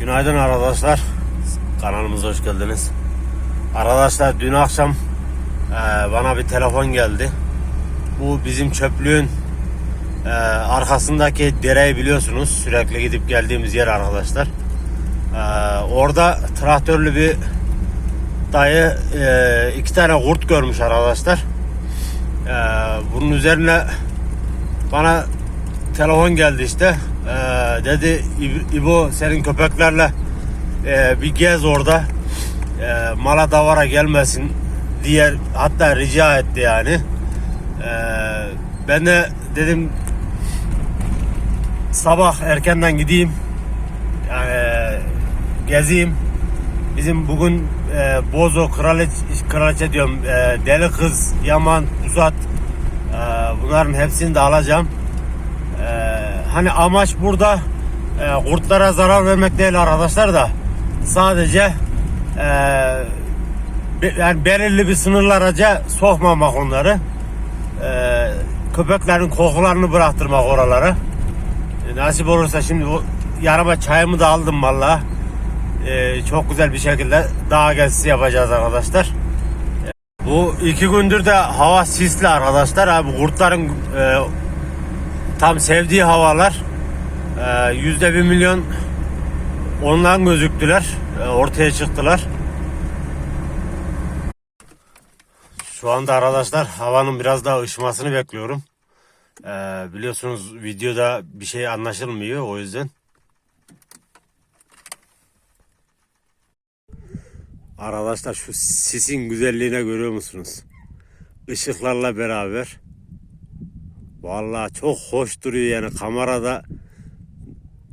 Günaydın arkadaşlar. Kanalımıza hoş geldiniz. Arkadaşlar dün akşam e, bana bir telefon geldi. Bu bizim çöplüğün e, arkasındaki dereyi biliyorsunuz. Sürekli gidip geldiğimiz yer arkadaşlar. E, orada traktörlü bir dayı e, iki tane kurt görmüş arkadaşlar. E, bunun üzerine bana telefon geldi işte. Ee, dedi İb- İbo senin köpeklerle e, bir gez orada. E, mala davara gelmesin diye hatta rica etti yani. E, ben de dedim sabah erkenden gideyim. Yani gezeyim. Bizim bugün e, Bozo kraliçe, kraliçe diyorum e, deli kız Yaman Pusat e, bunların hepsini de alacağım. Hani amaç burada e, kurtlara zarar vermek değil arkadaşlar da sadece e, be- yani belirli bir sınırlaraca sokmamak onları. E, köpeklerin kokularını bıraktırmak oralara. E, nasip olursa şimdi bu yarıma çayımı da aldım valla E, çok güzel bir şekilde dağ gezisi yapacağız arkadaşlar. E, bu iki gündür de hava sisli arkadaşlar. Abi kurtların e, tam sevdiği havalar Ee, yüzde bir milyon ondan gözüktüler Ee, ortaya çıktılar. Şu anda arkadaşlar havanın biraz daha ışımasını bekliyorum. Ee, biliyorsunuz videoda bir şey anlaşılmıyor o yüzden. Arkadaşlar şu sisin güzelliğine görüyor musunuz? Işıklarla beraber Vallahi çok hoş duruyor yani kamerada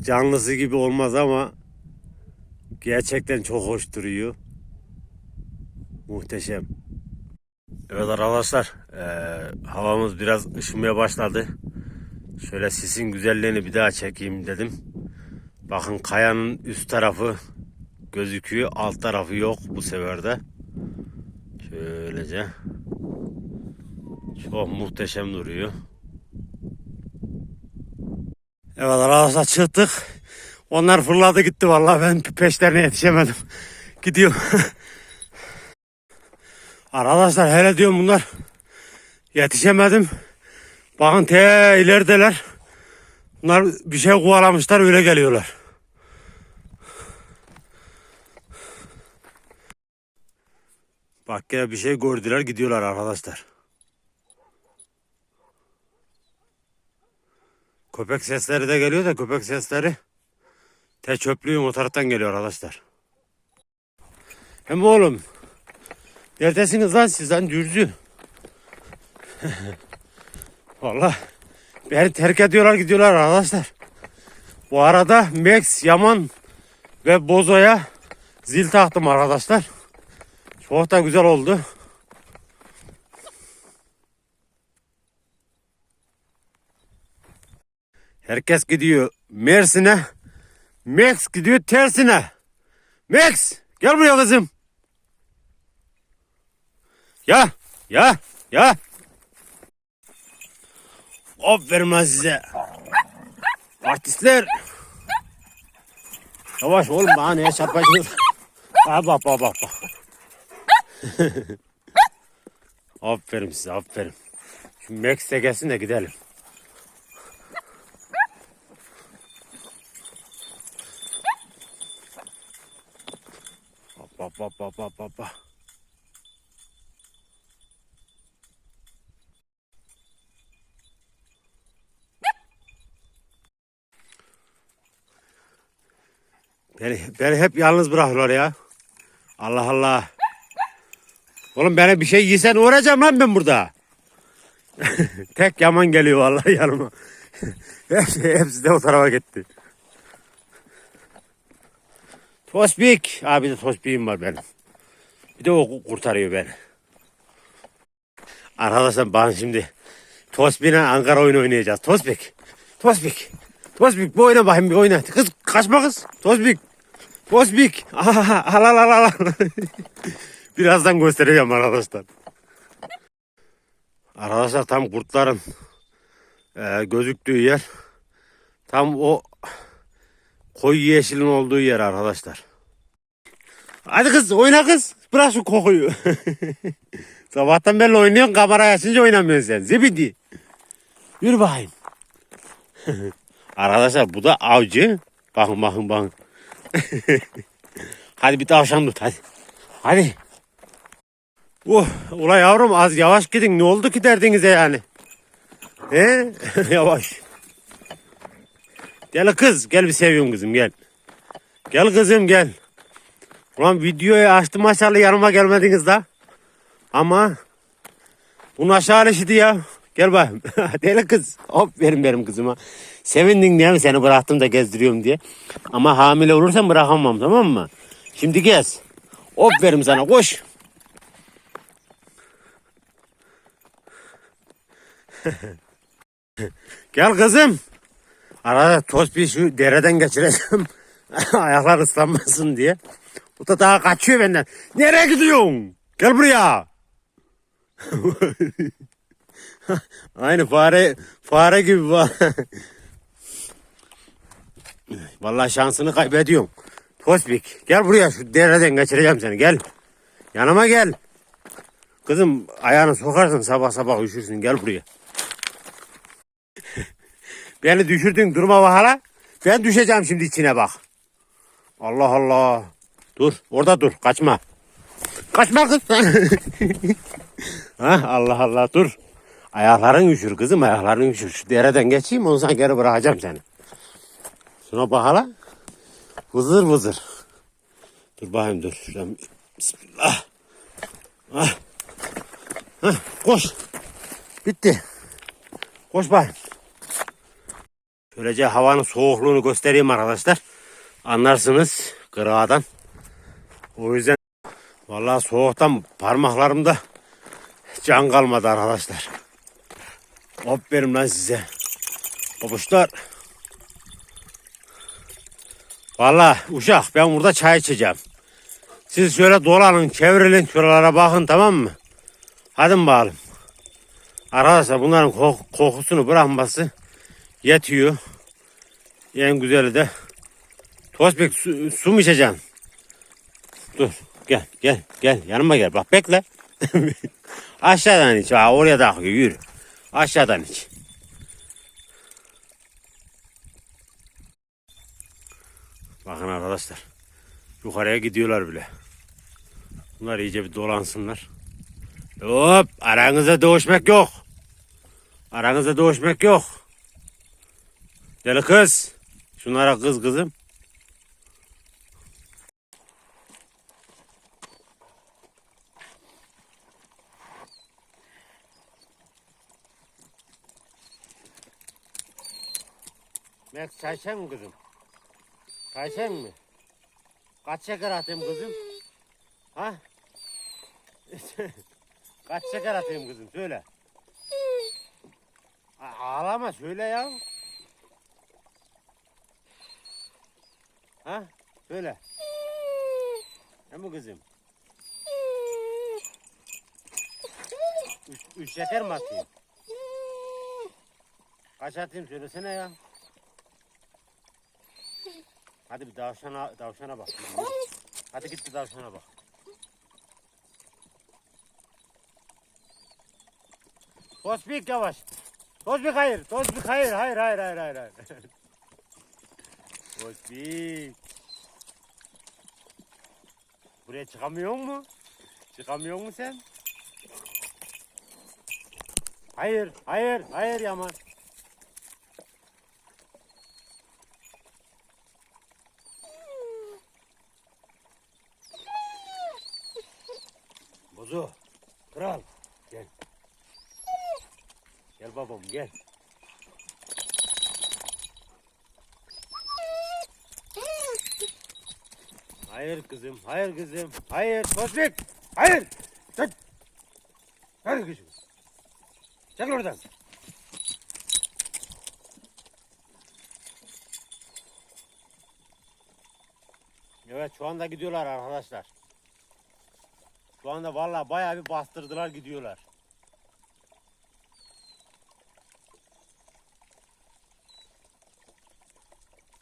canlısı gibi olmaz ama gerçekten çok hoş duruyor. Muhteşem. Evet arkadaşlar eee, havamız biraz ışımaya başladı. Şöyle sisin güzelliğini bir daha çekeyim dedim. Bakın kayanın üst tarafı gözüküyor. Alt tarafı yok bu sefer de. Şöylece. Çok muhteşem duruyor. Evet arkadaşlar çıktık. Onlar fırladı gitti vallahi ben peşlerine yetişemedim. Gidiyorum. arkadaşlar hele diyorum bunlar yetişemedim. Bakın te ilerideler. Bunlar bir şey kovalamışlar öyle geliyorlar. Bak gene bir şey gördüler gidiyorlar arkadaşlar. Köpek sesleri de geliyor da köpek sesleri te çöplüğün o taraftan geliyor arkadaşlar. Hem oğlum neredesiniz lan siz lan dürzü? Valla beni terk ediyorlar gidiyorlar arkadaşlar. Bu arada Max, Yaman ve Bozo'ya zil taktım arkadaşlar. Çok da güzel oldu. Herkes gidiyor Mersin'e. Max gidiyor tersine. Max gel buraya kızım. Ya ya ya. Aferin lan size. Artistler. Yavaş oğlum bana neye çarpacaksınız? Ha bak bak bak bak. aferin size aferin. Şu Max de gelsin de gidelim. Hop hop hop hop hop. hop. Beni, beni hep yalnız bırakıyorlar ya. Allah Allah. Oğlum bana bir şey yesen uğrayacağım lan ben burada. Tek yaman geliyor vallahi yanıma. hepsi, hepsi de o tarafa gitti. Tospik. Abi de tospiğim var benim. Bir de o kurtarıyor beni. Arkadaşlar ben şimdi Tospik'le Ankara oyunu oynayacağız. Tospik. Tospik. Tospik bir oyna bakayım bir oyna. Kız kaçma kız. Tospik. Aha, al al al al. Birazdan göstereceğim arkadaşlar. Arkadaşlar tam kurtların e, gözüktüğü yer. Tam o koyu yeşilin olduğu yer arkadaşlar. Hadi kız oyna kız. Bırak şu kokuyu. Sabahtan beri oynuyorsun kamera açınca oynamıyorsun sen. Zibidi. Yürü bakayım. arkadaşlar bu da avcı. Bakın bakın bakın. hadi bir tavşan tut hadi. Hadi. Oh, ula yavrum az yavaş gidin. Ne oldu ki derdinize yani? He? yavaş. Gel kız. Gel bir seviyorum kızım gel. Gel kızım gel. Ulan videoyu açtım aşağıya yanıma gelmediniz da. Ama bunu aşağı işidi ya. Gel bakayım. Deli kız. Hop verin benim kızıma. Sevindin değil mi seni bıraktım da gezdiriyorum diye. Ama hamile olursan bırakamam tamam mı? Şimdi gez. Hop verim sana koş. Gel kızım. Arada toz bir şu dereden geçireceğim. Ayaklar ıslanmasın diye. Bu da daha kaçıyor benden. Nereye gidiyorsun? Gel buraya. Aynı fare fare gibi var. Vallahi şansını kaybediyorsun. Tospik gel buraya şu dereden geçireceğim seni gel. Yanıma gel. Kızım ayağını sokarsın sabah sabah üşürsün gel buraya. Beni düşürdün durma bak hala. Ben düşeceğim şimdi içine bak. Allah Allah. Dur orada dur kaçma. Kaçma kız. ha, Allah Allah dur. Ayakların üşür kızım ayakların üşür. Şu dereden geçeyim ondan sonra geri bırakacağım seni. Şuna bak hala. Vızır vızır. Dur bakayım dur. Şuradan. Bismillah. Ah. Hah, koş. Bitti. Koş bakayım. Böylece havanın soğukluğunu göstereyim arkadaşlar. Anlarsınız kırağdan. O yüzden vallahi soğuktan parmaklarımda can kalmadı arkadaşlar. Hop verim lan size. Babuşlar. Vallahi uşak ben burada çay içeceğim. Siz şöyle dolanın çevrilin şuralara bakın tamam mı? Hadi bakalım. Arkadaşlar bunların kok- kokusunu bırakması yetiyor. En güzeli de Tospik su, su mu içeceksin? Dur gel gel gel yanıma gel bak bekle. Aşağıdan iç. Ha, oraya da akıyor yürü. Aşağıdan iç. Bakın arkadaşlar. Yukarıya gidiyorlar bile. Bunlar iyice bir dolansınlar. Hop aranızda dövüşmek yok. Aranızda dövüşmek yok. Deli kız. Şunlara kız kızım. İçer mi kızım? İçer mi? Kaç şeker atayım kızım? Ha? Kaç şeker atayım kızım söyle. A- ağlama söyle ya. Ha? Söyle. Ne bu kızım? Üç, üç şeker mi atayım? Kaç atayım söylesene ya. Hadi bir tavşana, tavşana bak. Hadi git bir tavşana bak. Tospik yavaş. Tospik hayır. Tospik hayır. Hayır hayır hayır hayır. hayır. Tospik. Buraya çıkamıyor mu? Çıkamıyor mu sen? Hayır, hayır, hayır Yaman. Bozu, kral, gel. Gel. Hayır kızım, hayır kızım, hayır, Tosbik, hayır. Çek. Hadi kızım. Çekil oradan. Evet şu anda gidiyorlar arkadaşlar. Şu anda vallahi bayağı bir bastırdılar gidiyorlar.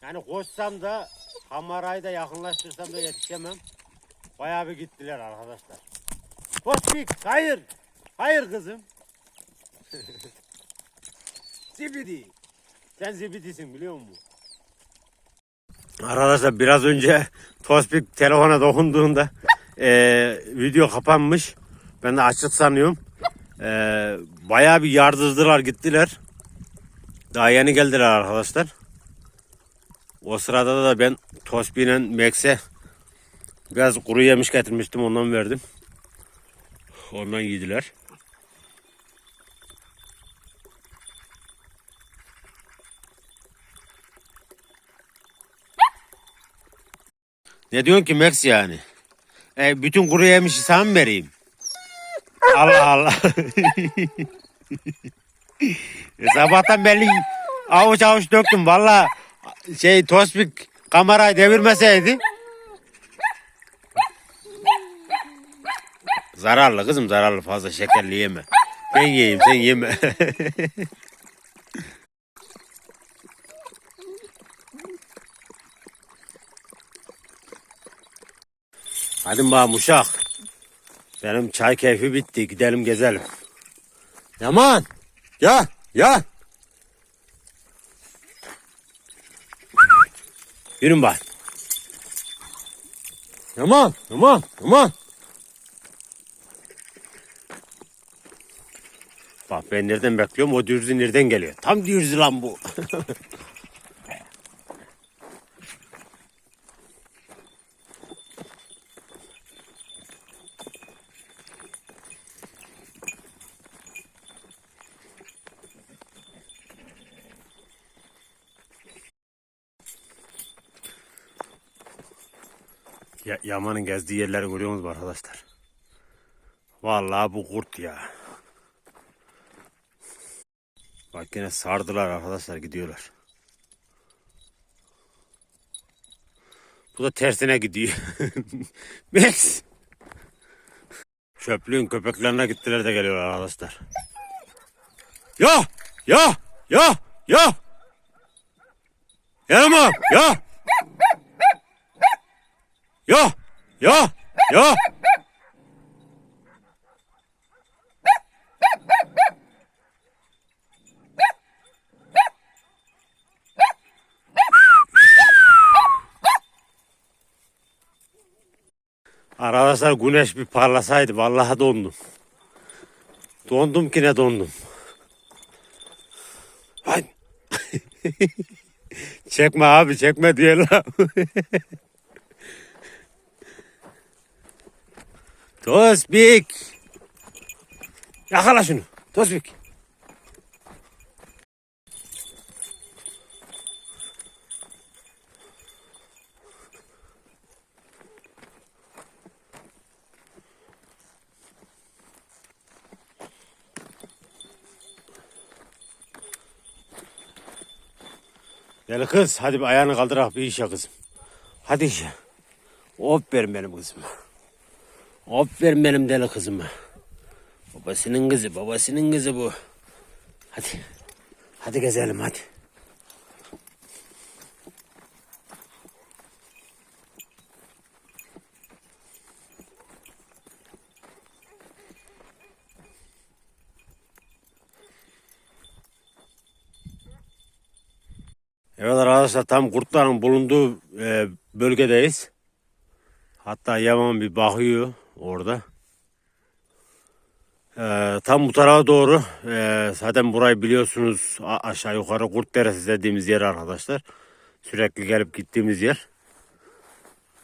Yani koşsam da kamerayı da yakınlaştırsam da yetişemem. Bayağı bir gittiler arkadaşlar. Tospik hayır. Hayır kızım. Zibidi. Sen zibidisin biliyor musun? Arkadaşlar biraz önce Tospik telefona dokunduğunda eee, video kapanmış. Ben de açık sanıyorum. Eee bayağı bir yardırdılar gittiler. Daha yeni geldiler arkadaşlar. O sırada da ben Tospik'le Max'e biraz kuru yemiş getirmiştim ondan verdim. Ondan yediler. Ne diyorsun ki Max yani? E, bütün kuru yemişi sana mı vereyim? Allah Allah. e, sabahtan belli avuç avuç döktüm. Valla şey Tospik kamerayı devirmeseydi. Zararlı kızım zararlı fazla şekerli yeme. Ben yiyeyim sen yeme. Hadi bakalım uşak. Benim çay keyfi bitti. Gidelim gezelim. Yaman. Ya ya. Yürün bak. Yaman. Yaman. Yaman. Bak ben nereden bekliyorum o dürzü nereden geliyor. Tam dürzü lan bu. Ya, Yaman'ın gezdiği yerleri görüyor musunuz arkadaşlar? Vallahi bu kurt ya. Bak yine sardılar arkadaşlar gidiyorlar. Bu da tersine gidiyor. Çöplüğün köpeklerine gittiler de geliyorlar arkadaşlar. Ya! Ya! Ya! Ya! Yanıma! Ya! Ya! Ya! Ya! Arkadaşlar güneş bir parlasaydı vallahi dondum. Dondum ki ne dondum. Hay. çekme abi çekme diyorlar. Tospik. Yakala şunu. Tospik. Gel kız hadi bir ayağını kaldırak bir işe kızım. Hadi işe. Hop verin benim kızıma. Hop verin benim deli kızıma. Babasının kızı babasının kızı bu. Hadi. Hadi gezelim hadi. Evet arkadaşlar tam kurtların bulunduğu e, bölgedeyiz. Hatta Yaman bir bakıyor orada. E, tam bu tarafa doğru e, zaten burayı biliyorsunuz aşağı yukarı Kurt Deresi dediğimiz yer arkadaşlar. Sürekli gelip gittiğimiz yer.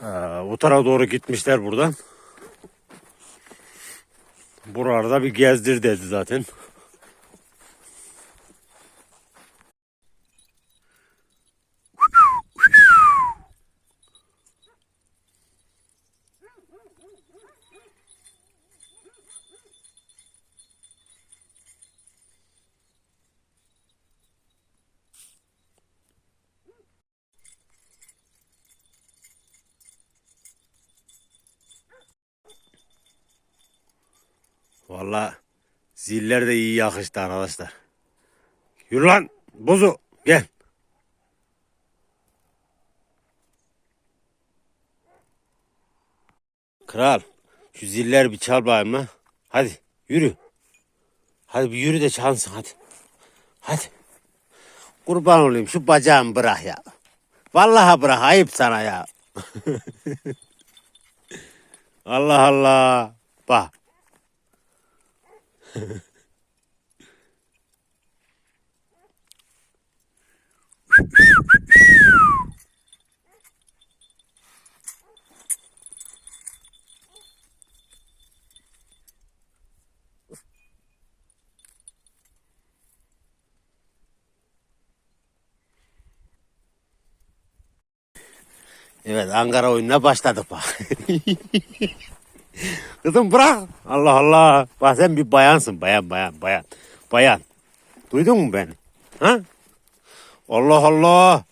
E, bu tarafa doğru gitmişler buradan. Buralarda bir gezdir dedi zaten. Valla ziller de iyi yakıştı arkadaşlar. Yürü lan buzu gel. Kral şu ziller bir çal bakayım mı? Hadi yürü. Hadi bir yürü de çalsın hadi. Hadi. Kurban olayım şu bacağımı bırak ya. Vallahi bırak ayıp sana ya. Allah Allah. Bak Evet Ankara oyununa başladık bak. Kızım bırak. Allah Allah. Bak sen bir bayansın. Bayan bayan bayan. Bayan. Duydun mu beni? Ha? Allah Allah.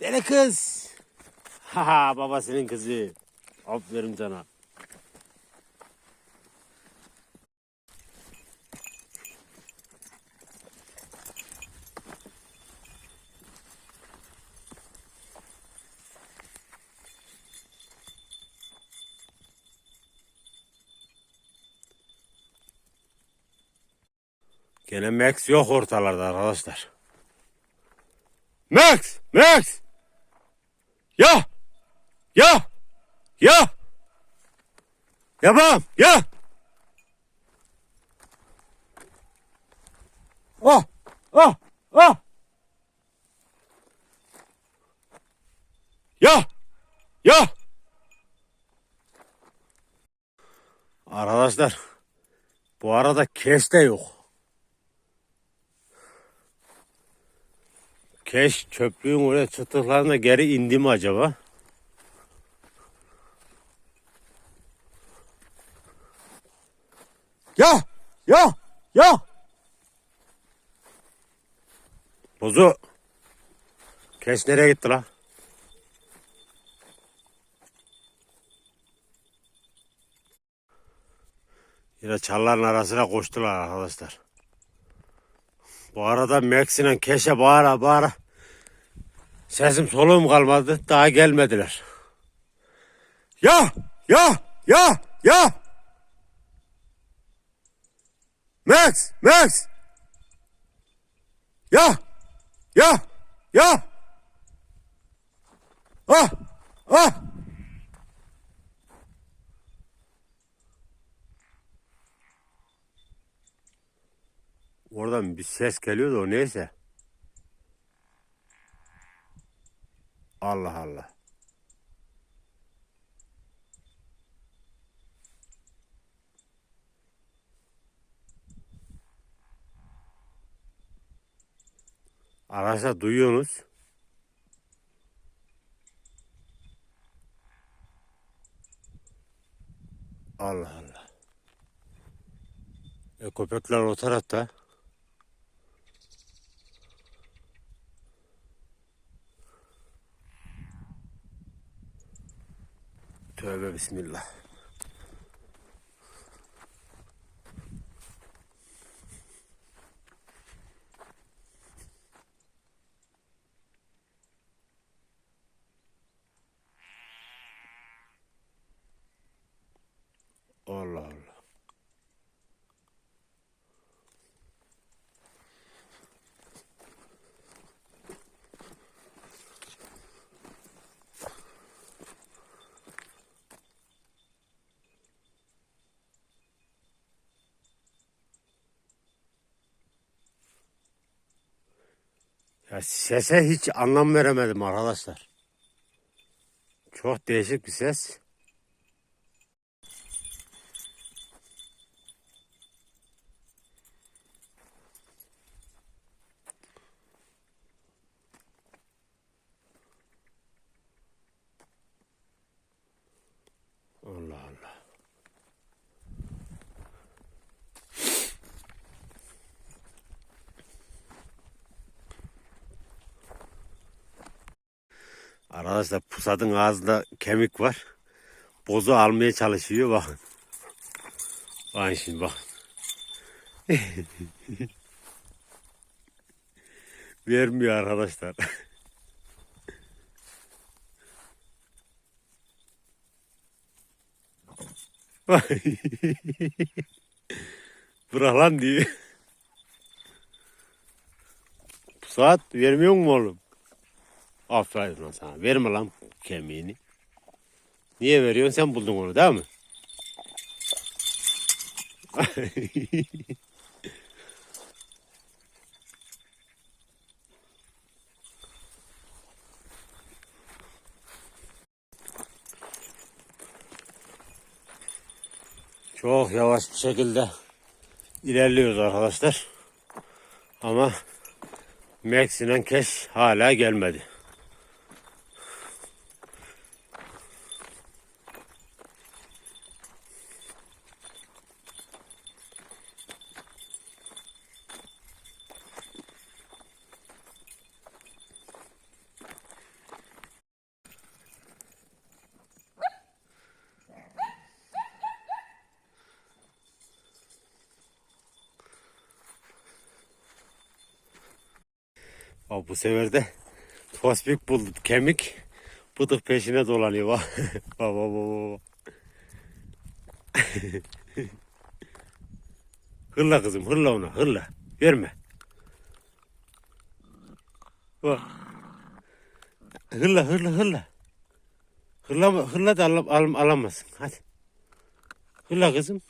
Deli kız. Haha babasının kızı. Aferin sana. Gene Max yok ortalarda arkadaşlar. Max! Max! Ya! Ya! Yapam! Ya! Ah! Ah! Ah! Ya! Ya! Arkadaşlar bu arada keş de yok. Keş çöplüğün oraya çıtıklarına geri indi mi acaba? Ya! Ya! Ya! Bozu. Keş nereye gitti la? Yine çalların arasına koştular arkadaşlar. Bu arada Max'le Keş'e bağıra bağıra. Sesim soluğum kalmadı. Daha gelmediler. Ya! Ya! Ya! Ya! Max! Max! Ya! Ya! Ya! Ah! Ah! Oradan bir ses geliyordu o neyse. Allah Allah. Arkadaşlar duyuyorsunuz. Allah Allah. E köpekler o tarafta. Tövbe bismillah. Allah Allah. Ya sese hiç anlam veremedim arkadaşlar. Çok değişik bir ses. Allah Allah. Arkadaşlar pusadın ağzında kemik var. bozu almaya çalışıyor bakın. Bakın şimdi bak. Vermiyor arkadaşlar. Bırak lan diyor. Bu vermiyor mu oğlum? Aferin lan sana. Verme lan kemiğini. Niye veriyorsun? Sen buldun onu değil mi? Çok yavaş bir şekilde ilerliyoruz arkadaşlar. Ama ile Keş hala gelmedi. Bu sefer de tospik bulduk kemik. Bıdık peşine dolanıyor bak. bak bak bak hırla kızım hırla ona hırla. Verme. Bak. Hırla hırla hırla. Hırla, hırla da al, al, alamazsın. Hadi. Hırla kızım.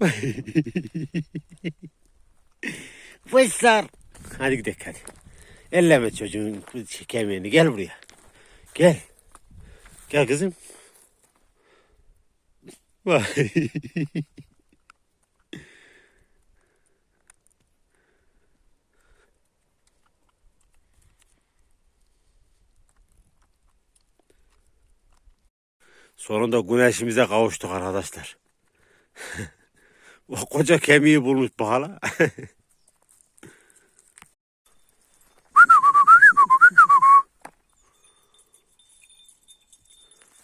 Fışlar. Hadi gidelim hadi. Elleme çocuğun kemiğini. Gel buraya. Gel. Gel kızım. Vay. Sonunda güneşimize kavuştuk arkadaşlar. o koca kemiği bulmuş bu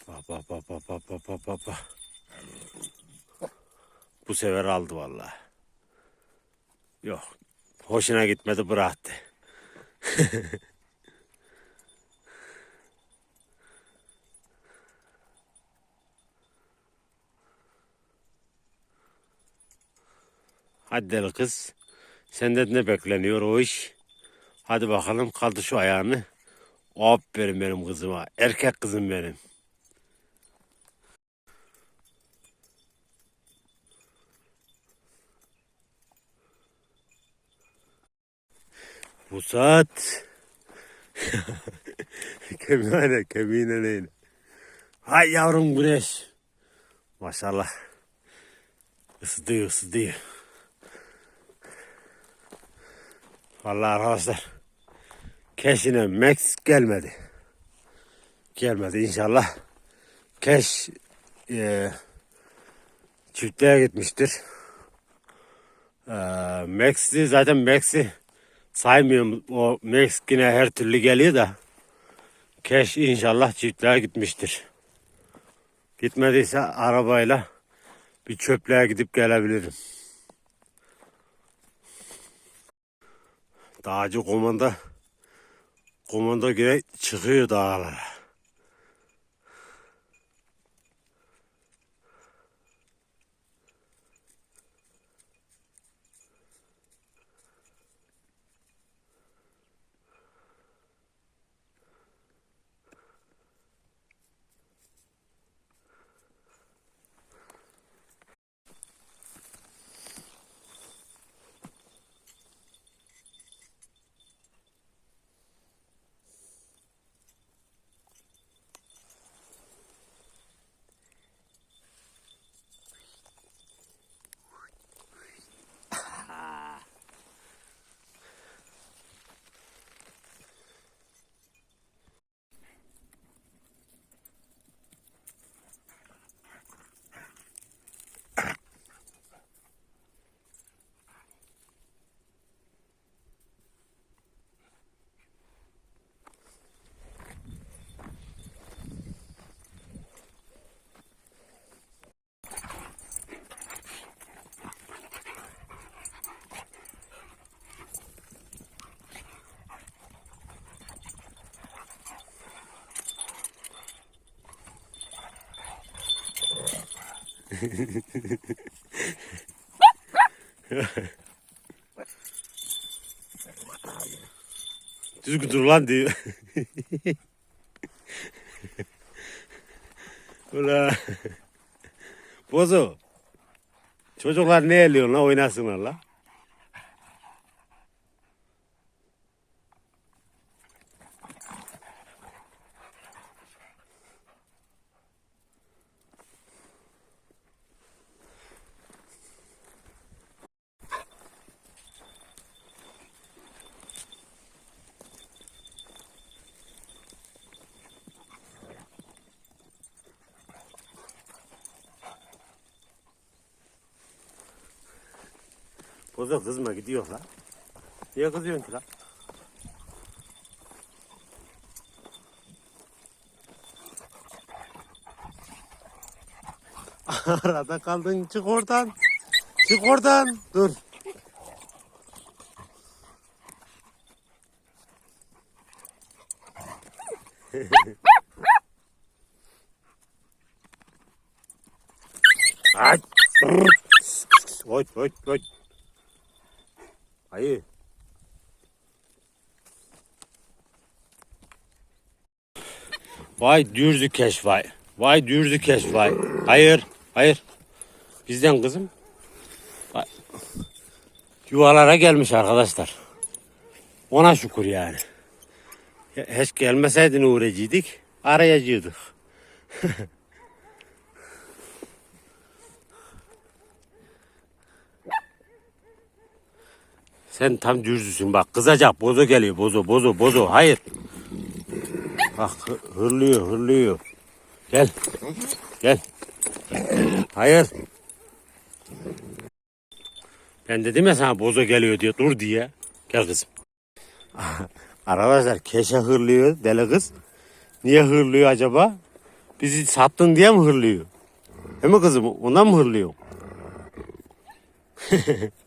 Bak bak bak bak bak bak bak bak bak. Bu sefer aldı vallahi. Yok. Hoşuna gitmedi bıraktı. Hadi deli kız. Senden ne bekleniyor o iş? Hadi bakalım kaldı şu ayağını. Aferin benim kızıma. Erkek kızım benim. Bu saat kemiğine kemiğine neyle. Hay yavrum güneş. Maşallah. Isıtıyor ısıtıyor. Vallahi arkadaşlar. Keşine Max gelmedi. Gelmedi inşallah. Keş e, çiftliğe gitmiştir. E, Max'i zaten Max'i saymıyorum. O yine her türlü geliyor da. Keş inşallah çiftliğe gitmiştir. Gitmediyse arabayla bir çöplüğe gidip gelebilirim. Dağcı komanda komanda göre çıkıyor dağlara. Düzgün dur lan diyor. Ula. Bozo. Çocuklar ne eliyor lan oynasınlar la. Bozo kızma gidiyor la. Niye kızıyorsun ki la? Arada kaldın çık oradan. Çık oradan. Dur. Vay dürzü keş vay. Vay dürzü keş vay. Hayır. Hayır. Bizden kızım. Vay. Yuvalara gelmiş arkadaşlar. Ona şükür yani. Ya, Hiç gelmeseydin uğrayacaktık. Arayacaktık. Sen tam dürzüsün bak kızacak bozo geliyor bozo bozo bozo hayır. Bak hı- hırlıyor hırlıyor. Gel. Gel. Hayır. Ben dedim ya sana bozo geliyor diye dur diye. Gel kızım. Arkadaşlar keşe hırlıyor deli kız. Niye hırlıyor acaba? Bizi sattın diye mi hırlıyor? Değil mi kızım? Ondan mı hırlıyor?